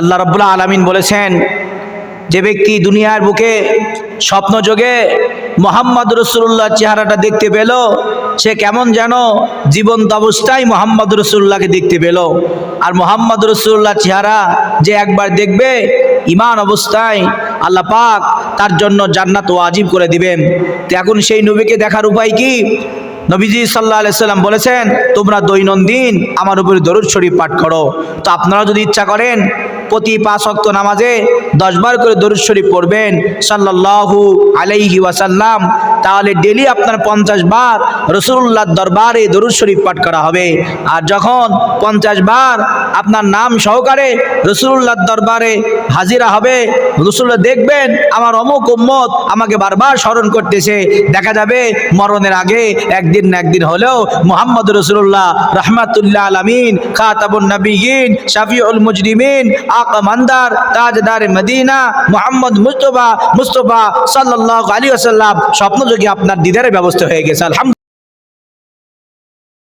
আল্লাহ রব্বুল্লাহ আলমিন বলেছেন, যে ব্যক্তি দুনিয়ার বুকে স্বপ্ন যোগে মোহাম্মদ রসুল্লাহ চেহারাটা দেখতে পেল, সে কেমন যেন জীবন্ত অবস্থায় মোহাম্মদ রসুল্লাহকে দেখতে পেল। আর মোহাম্মদ রসুল্লাহ চেহারা যে একবার দেখবে, ইমান অবস্থায় আল্লাহ পাক তার জন্য জান্নাত ওয়াজিব করে দিবেন। তো এখন সেই নবীকে দেখার উপায় কি? নবীজি সাল্লাহ সাল্লাম বলেছেন, তোমরা দৈনন্দিন আমার উপরে দরুদ শরীফ পাঠ করো। তো আপনারা যদি ইচ্ছা করেন প্রতি পাঁচ অক্ত নামাজে দশবার করে দরুদ শরীফ পড়বেন, সাল্লাল্লাহু আলাইহি ওয়াসাল্লাম। তাহলে ডেলি আপনার পঞ্চাশ বার রসুল্লাহর দরবারে দরুদ শরীফ পাঠ করা হবে। আর যখন পঞ্চাশ বার আপনার নাম সহকারে রসুল্লাহর দরবারে হাজিরা হবে রসুল্লাহ দেখবেন আমার অমুক উম্মত আমাকে বারবার স্মরণ করতেছে। দেখা যাবে মরণের আগে একদিন না একদিন হলেও মোহাম্মদ রসুল্লাহ রহমাতুল্লাহ আলমিন খাতাবুল নবীন, শাফিউল মুজরিমিন আকা মান্দার তাজদার মদিনা, মোহাম্মদ মুস্তফা মুস্তফা সাল্লাহ আলী আসাল্লাম স্বপ্নযোগী আপনার দিদারের ব্যবস্থা হয়ে গেছে। আলহামদুলিল্লাহ।